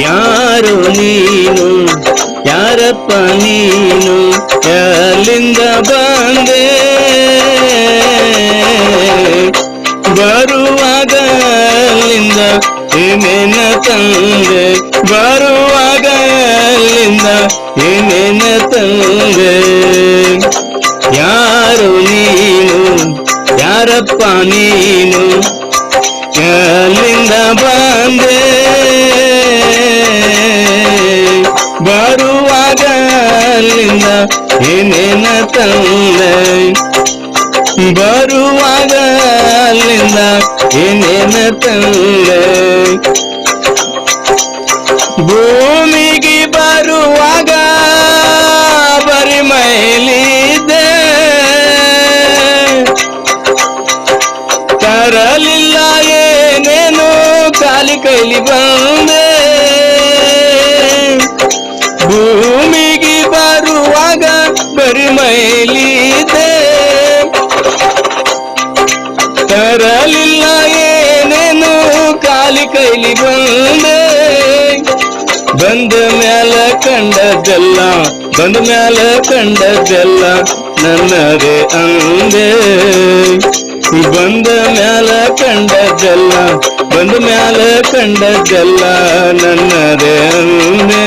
ಯಾರು ನೀನು? ಯಾರಪ್ಪ ನೀನು? ಎಲ್ಲಿಂದ ಬಂದೆ? ಬರುವಾಗ ಅಲ್ಲಿಂದ ಏನೇನ ತಂದೆ? ಬರುವಾಗ ಅಲ್ಲಿಂದ ಏನೇನ ತಂದೆ? ಯಾರಪ್ಪ ನೀನು ಎಲ್ಲಿಂದ ಬಂದೆ ಬರುವಾಗ ಅಲ್ಲಿಂದ ಏನೇನ ತಂದೆ ಬರುವಾಗ ಅಲ್ಲಿಂದ ಏನೇನ ತಂದೆ ತರಲಿಲ್ಲ ಏನೇನು ಖಾಲಿ ಕೈಲಿ ಬಂದೆ. ಭೂಮಿಗೆ ಬರುವಾಗ ಬರಿ ಮೈಲಿದೆ. ತರಲಿಲ್ಲ ಏನೇನು ಖಾಲಿ ಕೈಲಿ ಬಂದೆ. ಬಂದ ಮ್ಯಾಲ ಕಂಡದ್ದೆಲ್ಲ, ಬಂದ ಮ್ಯಾಲ ಕಂಡದ್ದೆಲ್ಲ ನನ್ನದೇ ಅಂದೆ. ಬಂದ ಮ್ಯಾಲ ಕಂಡದ್ದೆಲ್ಲ ಬಂದ ಮ್ಯಾಲ ಕಂಡದ್ದೆಲ್ಲ ನನ್ನದೇ ಅಂದೆ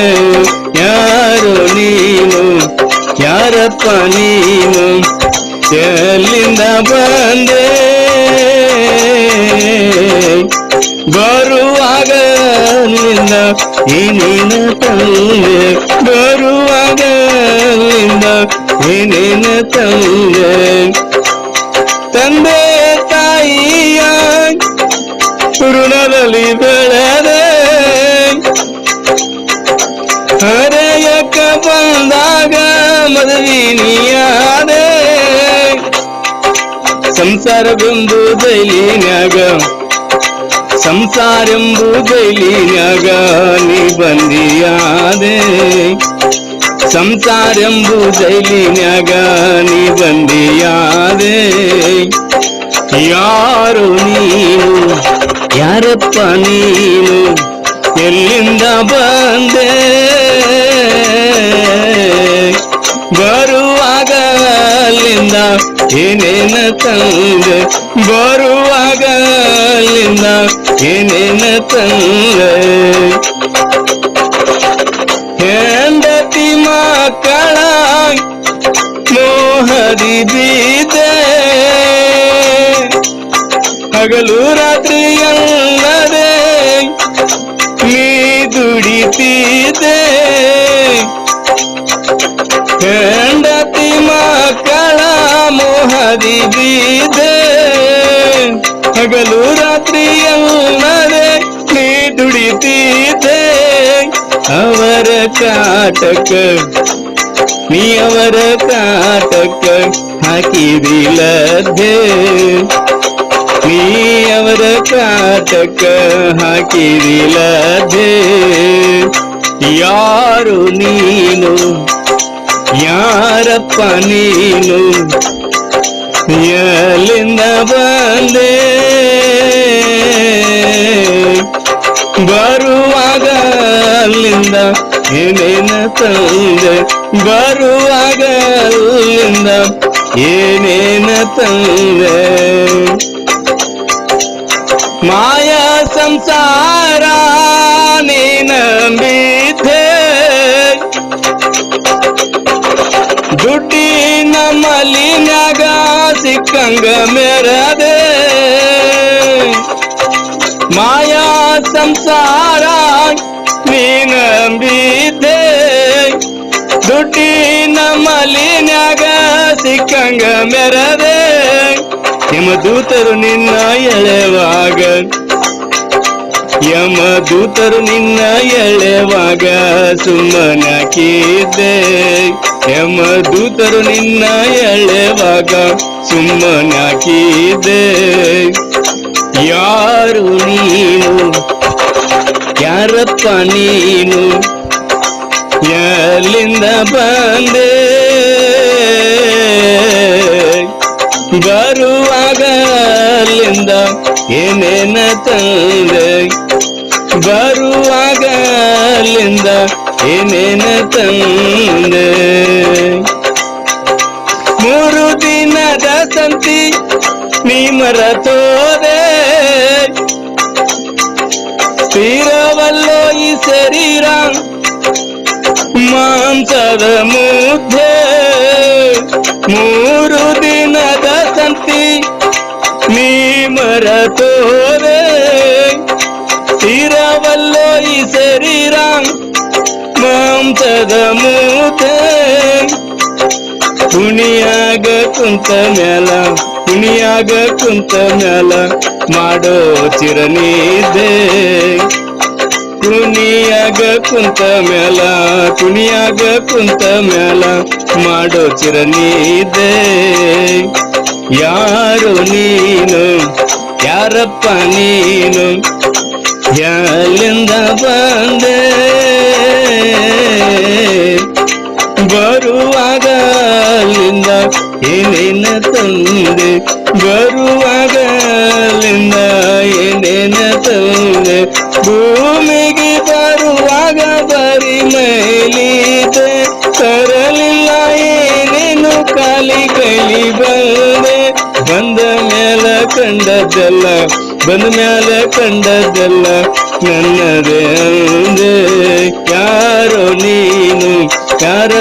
ಯಾರು ನೀನು ಯಾರಪ್ಪ ನೀನು ಎಲ್ಲಿಂದ ಬಂದೆ ಬರುವಾಗ ಅಲ್ಲಿಂದ ಏನೇನ ತಂದೆ ಬರುವಾಗ ಅಲ್ಲಿಂದ ಏನೇನ ತಂದೆ ತಂದೆ ಮದುವಿನಿಯಾದೆ ಸಂಸಾರವೆಂಬು ಜೈಲಿನ್ಯಾಗ ಸಂಸಾರೆಂಬು ಜೈಲಿನ್ಯಾಗ ನೀ ಬಂದಿಯಾದೆ ಸಂಸಾರೆಂಬು ಜೈಲಿನ್ಯಾಗ ನೀ ಬಂದಿಯಾದೆ ಯಾರು ನೀನು ಯಾರಪ್ಪ ನೀನು ಎಲ್ಲಿಂದ ಬಂದೆ ಏನೇನ ತಂದೆ ಬರುವಾಗ ಅಲ್ಲಿಂದ ಏನೇನ ತಂದೆ ಹೆಂಡತಿ ಮಕ್ಕಳ ಮೋಹದಿ ಬೀದೆ ಹಗಲು ರಾತ್ರಿ ಅಲ್ಲದೆ ನೀ ದುಡಿತಿದೆ ಹೆಂಡತಿ ಮಕ್ಕಳ ಮೋಹದಿ ಬೀದೆ, ಹಗಲು ರಾತ್ರಿ ಅಲ್ಲದೆ ನೀ ದುಡಿತೀತೆ, ಅವರ ಕಾಟಕ, ನೀ ಅವರ ಕಾಟಕ ಹಾಕಿದಿಲ್ಲದೆ ನೀ ಅವರ ಕಾಟಕ ಹಾಕಿದಿಲ್ಲದೆ ಯಾರು ನೀನು? ಯಾರಪ್ಪ ನೀನು? ಎಲ್ಲಿಂದ ಬಂದೆ? ಬರುವಾಗ ಅಲ್ಲಿಂದ ಏನೇನ ತಂದೆ? ಬರುವಾಗ ಅಲ್ಲಿಂದ ಏನೇನ ತಂದೆ? ಮಾಯ ಸಂಸಾರ ನೀನಂಬಿದ್ದೆ ದುಡ್ಡಿನ ಮಲಿನಾಗ ಸಿಕ್ಕಂಗ ಮೆರದೆ ಮಾಯಾ ಸಂಸಾರ ನೀನಂಬಿದ್ದೆ ದುಡ್ಡಿನ ಮಲಿನಾಗ ಸಿಕ್ಕಂಗ ಮೆರದೆ ಯಮದೂತರು ನಿನ್ನ ಎಳೆವಾಗ ಯಮದೂತರು ನಿನ್ನ ಎಳೆವಾಗ ಸುಮ್ಮನಕಿದ್ದೆ ಯಮ ದೂತರು ನಿನ್ನ ಎಳೆವಾಗ ಸುಮ್ಮನಾಕಿದ್ದೆ ಯಾರು ನೀನು ಯಾರಪ್ಪ ನೀನು ಎಲ್ಲಿಂದ ಬಂದೆ ಬರುವಾಗ ಅಲ್ಲಿಂದ ಏನೇನ ತಂದೆ ಬರುವಾಗ ಅಲ್ಲಿಂದ ಏನೇನ ತಂದೆ ಮೂರು ದಿನದ ಸಂತಿ ನೀ ಮರತೋದೆ ತೀರವಲ್ಲೋ ಈ ಶರೀರ ಮಾಂಸದ ಮುದ್ದೆ ಮೂರು ದಿನದ ಸಂತಿ ನೀ ಮರತೋದೆ ತೀರವಲ್ಲೋ ಈ ಶರೀರ ಮಾಂಸದ ಮುದ್ದೆ ಕುಣಿಯಾಗ ಕುಂತ ಮ್ಯಾಲ ಕುಣಿಯಾಗ ಕುಂತ ಮ್ಯಾಲ ಮಾಡೋ ಚಿರನಿದೆ. ಕುಣಿಯಾಗ ಕುಂತ ಮ್ಯಾಲ ಕುಣಿಯಾಗ ಕುಂತ ಮ್ಯಾಲ ಮಾಡೋ ಚಿರನಿದೆ. ಯಾರು ನೀನು, ಯಾರಪ್ಪ ನೀನು ಎಲ್ಲಿಂದ ಬಂದೆ? ಏನೇನ ತಂದೆ ಬರುವಾಗ ಅಲ್ಲಿಂದ ಏನೇನ ತಂದೆ ಭೂಮಿಗೆ ಬರುವಾಗ ಬರಿ ಮೈಲಿದೆ, ತರಲಿಲ್ಲ ಏನೇನು ಕಾಲಿ ಕೈಲಿ ಬಂದೆ. ಬಂದ ಮೇಲ ಕಂಡದ್ದಲ್ಲ, ಬಂದ ಮ್ಯಾಲ ಕಂಡದ್ದಲ್ಲ ನನ್ನದೇ ಅಂದೆ. ಯಾರೋ ನೀನು, ಯಾರ